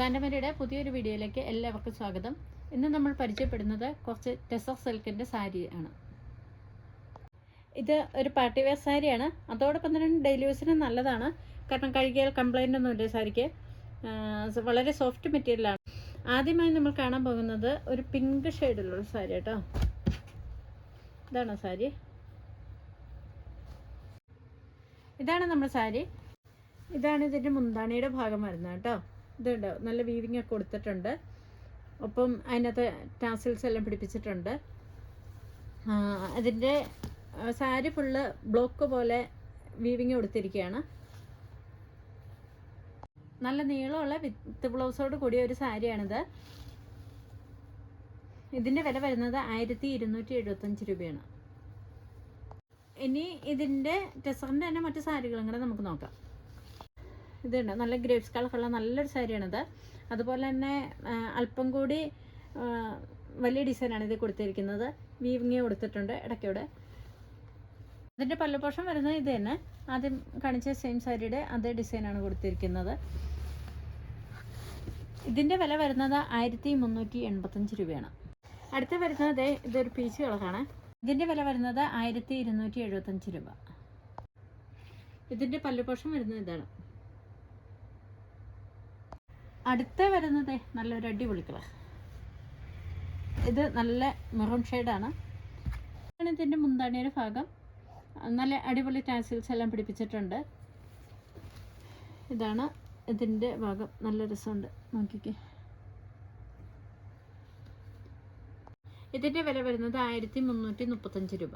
സാൻഡമരിയുടെ പുതിയൊരു വീഡിയോയിലേക്ക് എല്ലാവർക്കും സ്വാഗതം. ഇന്ന് നമ്മൾ പരിചയപ്പെടുന്നത് കുറച്ച് ടെസർ സിൽക്കിന്റെ സാരിയാണ് ഇത് ഒരു പാർട്ടി വെയർ സാരിയാണ്. അതോടൊപ്പം തന്നെ ഡെയിലി യൂസിന് നല്ലതാണ്. കാരണം കഴുകിയാൽ കംപ്ലൈന്റ് ഒന്നുമില്ല സാരിക്ക്. വളരെ സോഫ്റ്റ് മെറ്റീരിയലാണ് ആദ്യമായി നമ്മൾ കാണാൻ പോകുന്നത് ഒരു പിങ്ക് ഷെയ്ഡിലുള്ള സാരി കേട്ടോ. ഇതാണ് സാരി. ഇതാണ് നമ്മുടെ സാരി. ഇതാണ് ഇതിന്റെ മുന്താണിയുടെ ഭാഗം വരുന്നത് കേട്ടോ. ഇതുണ്ട്. നല്ല വീവിങ് ഒക്കെ കൊടുത്തിട്ടുണ്ട്. ഒപ്പം അതിനകത്ത് ടാസിൽസ് എല്ലാം പിടിപ്പിച്ചിട്ടുണ്ട്. അതിന്റെ സാരി ഫുള്ള് ബ്ലോക്ക് പോലെ വീവിങ് കൊടുത്തിരിക്കുകയാണ് നല്ല നീളമുള്ള വിത്ത് ബ്ലൗസോട് കൂടിയ ഒരു സാരിയാണിത്. ഇതിന്റെ വില വരുന്നത് ആയിരത്തി ഇരുന്നൂറ്റി എഴുപത്തഞ്ച് രൂപയാണ്. ഇനി ഇതിന്റെ ടെസറിന്റെ തന്നെ മറ്റു സാരികളും കൂടെ നമുക്ക് നോക്കാം. ഇതുണ്ട്. നല്ല ഗ്രേപ്സ് കളറുള്ള നല്ലൊരു സാരിയാണിത്. അതുപോലെ തന്നെ അല്പം കൂടി വലിയ ഡിസൈനാണ് ഇത് കൊടുത്തിരിക്കുന്നത്. വീവിങ് കൊടുത്തിട്ടുണ്ട് ഇടയ്ക്കൂടെ. അതിന്റെ പല്ലുപോഷം വരുന്നത് ഇത് തന്നെ. ആദ്യം കാണിച്ച സെയിം സാരിയുടെ അതേ ഡിസൈനാണ് കൊടുത്തിരിക്കുന്നത്. ഇതിന്റെ വില വരുന്നത് ആയിരത്തി മുന്നൂറ്റി എൺപത്തഞ്ച് രൂപയാണ്. അടുത്ത വരുന്നത് ഇതൊരു പീച്ച് കളറാണ്. ഇതിന്റെ വില വരുന്നത് ആയിരത്തി ഇരുന്നൂറ്റി എഴുപത്തഞ്ച് രൂപ. ഇതിന്റെ പല്ലുപോഷം വരുന്നത് ഇതാണ്. അടുത്ത വരുന്നത് നല്ലൊരു അടിപൊളി കളർ ഇത് നല്ല മെറൂൺ ഷെയ്ഡാണ് ഇതിന്റെ മുന്താണിയുടെ ഭാഗം. നല്ല അടിപൊളി ടാസിൽസ് എല്ലാം പിടിപ്പിച്ചിട്ടുണ്ട്. ഇതാണ് ഇതിന്റെ ഭാഗം. നല്ല രസമുണ്ട്. നോക്കിക്കേ. ഇതിന്റെ വില വരുന്നത് ആയിരത്തി മുന്നൂറ്റി മുപ്പത്തഞ്ച് രൂപ.